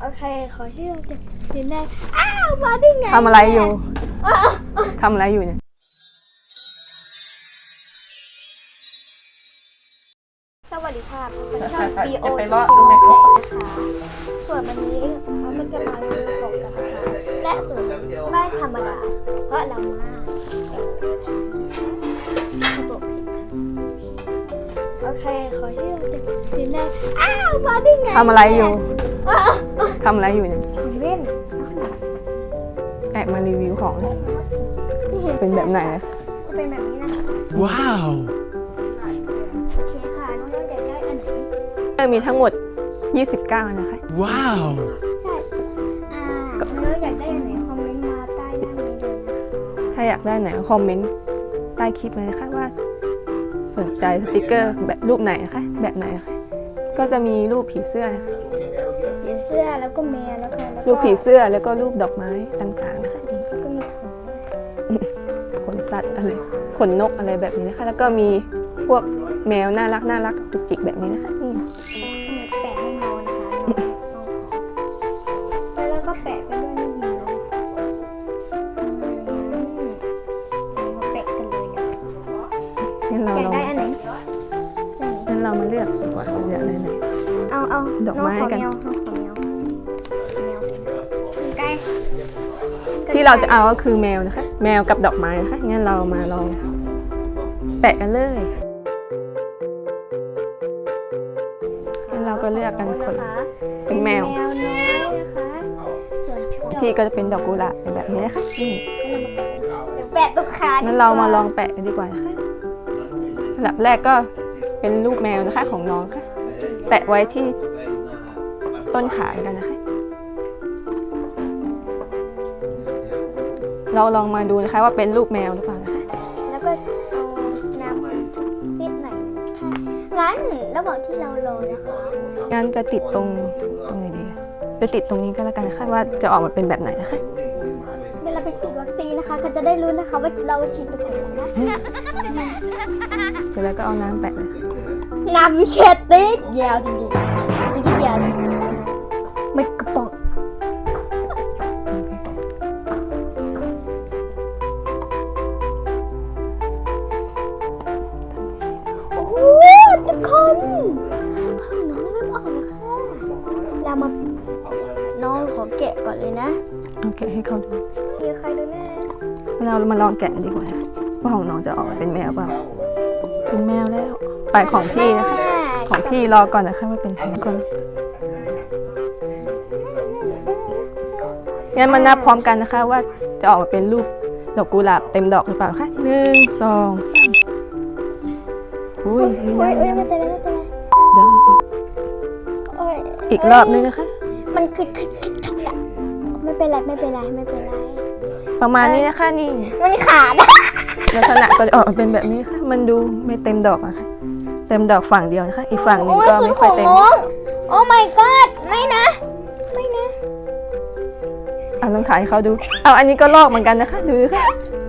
โอเค ขอที่เราจะเห็นได้อ้าวมาได้ไงทำอะไรอยู่อ้าวทำอะไรอยู่เนี่ย สวัสดีค่ะเป็นช่อง B O จะไปเลาะดูไหมคะนะคะส่วนวันนี้เราก็จะมาดูของกันนะคะและส่วนไม่ธรรมดา เพราะเรามาระบบโอเค ขอที่เราจะเห็นได้อ้าวมาได้ไงทำอะไรอยู่อ้าว ทำอะไรอยู่เนี่ยของเล่นแอบมารีวิวของ ที่เห็นเป็นแบบไหนนะจะเป็นแบบนี้นะคะ Wow! โอเคค่ะ น้องๆอยากได้อันไหนจะมีทั้งหมด 29 นะคะ Wow! ใช่อ่าน้องๆอยากได้อันไหนคอมเมนต์มาใต้ด้านนี้เลยนะถ้าอยากได้ไหนก็คอมเมนต์ใต้คลิปเลยนะคะว่า สนใจสติกเกอร์แบบรูปไหนนะคะ แบบไหนนะคะ ก็จะมีรูปผีเสื้อนะคะผี เสื้อแล้วก็แมวแล้วก็แล้วก็รูปผีเสื้อแล้วก็รูปดอกไม้ต่างๆนะคะแล้วก็มีถุงขนสัตว์อะไรขนนกอะไรแบบนี้นะคะ แล้วก็มีพวกแมวน่ารักน่ารักจุกจิกแบบนี้นะคะนี่เหมือนแปะให้น้องนะคะน้องน้องขอแล้วก็แปะไปด้วยไม่ยิงน้องอืมเอามาแปะกันเลยนะคะงั้นเราอยากลองได้อันไหนอันไหนงั้นเรามาเลือกดีกว่าเราอยากได้ไหนเอาเอาดอกไม้งขกันแมวน้องขอแมว ที่เราจะเอาก็คือแมวนะคะ แมวกับดอกไม้นะคะงั้นเรามาลองแปะกันเลยงั้นเราก็เลือกกันคนนะคะเป็นแมว แมวน้อยนะคะส่วนชุดพี่ก็จะเป็นดอกกุหลาบแบบนี้นะคะนี่แปะตุ๊กขางั้นเรามาลองแปะกันดีกว่านะคะอันดับแรกก็เป็นรูปแมวนะคะของน้องค่ะ แปะไว้ที่ต้นขากันนะคะ เราลองมาดูนะคะว่าเป็นรูปแมวหรือเปล่านะคะ แล้วก็เอาน้ำนิดหน่อยค่ะงั้นระหว่างที่เรารอนะคะงั้นจะติดตรงตรงไหนดีอะจะติดตรงนี้ก็แล้วกันนะคะว่าจะออกมาเป็นแบบไหนนะคะ เวลาไปฉีดวัคซีนนะคะ ก็จะได้รู้นะคะว่าเราฉีดไปไหนนะเสร็จแล้วก็เอาน้ำแปะเลยค่ะน้ำวิเคติดยาวจริงๆติดยาวจริง เรามาน้องขอแกะก่อนเลยนะเอาแกะให้เขาดูมีใครดูแน่เรามาลองแกะกันดีกว่านะคะว่าของน้องจะออกมาเป็นแมวเปล่าเป็นแมวแล้วไปของพี่นะคะของพี่รอก่อนนะคะว่าเป็นใครก่อนงั้นมานับพร้อมกันนะคะ ว่าจะออกมาเป็นรูปดอกกุหลาบเต็มดอกหรือเปล่าคะหนึ่งสองสามอุ้ยโอ้ยโอ้ยไม่เป็นไรไม่เป็นไรเดี๋ยวโอ้ยอีกรอบนึงนะคะ มันคือคือคือคืออะไม่เป็นไรไม่เป็นไรไม่เป็นไร ประมาณนี้นะคะนี่มันขาด ลักษณะก็จะออกมาเป็นแบบนี้ค่ะ มันดูไม่เต็มดอกอะค่ะ เต็มดอกฝั่งเดียวนะคะ อีกฝั่งหนึงโอ้ยก็สุดไม่ขค่อยองเต็ม น้อง โอ้ my god ไม่นะ ไม่นะเอาลองถ่ายให้เขาดู เอาอันนี้ก็ลอกเหมือนกันนะคะ ดูค่ะ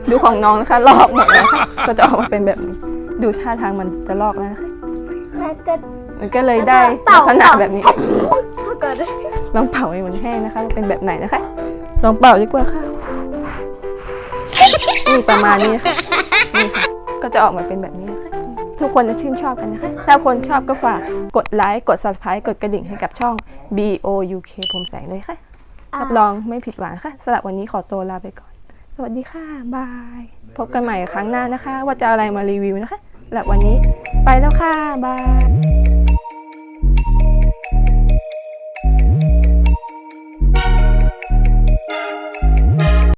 ดูของน้องนะคะ ลอกหมดแล้วค่ะก็จะออกมาเป็นแบบนี้ ดูท่าทางมันจะลอกแล้วนะคะ แล้วก็มันก็เลยได้เป่าลักษณะแบบนี้ ถ้าเกิดลองเป่าให้มันแห้งนะคะว่าเป็นแบบไหนนะคะ ลองเป่าดีกว่าค่ะนี่ประมาณนี้ค่ะนี่ค่ะ ก็จะออกมาเป็นแบบนี้นะคะ ทุกคนจะชื่นชอบกันนะคะ ถ้าคนชอบก็ฝากกดไลค์กด subscribe กดกระดิ่งให้กับช่อง B O U K พรมแสงเลยค่ะรับรองไม่ผิดหวังค่ะสำหรับวันนี้ขอตัวลาไปก่อน สวัสดีค่ะบาย พบกันใหม่ครั้งหน้านะคะ ว่าจะเอาอะไรมารีวิวนะคะ และวันนี้ไปแล้วค่ะ บาย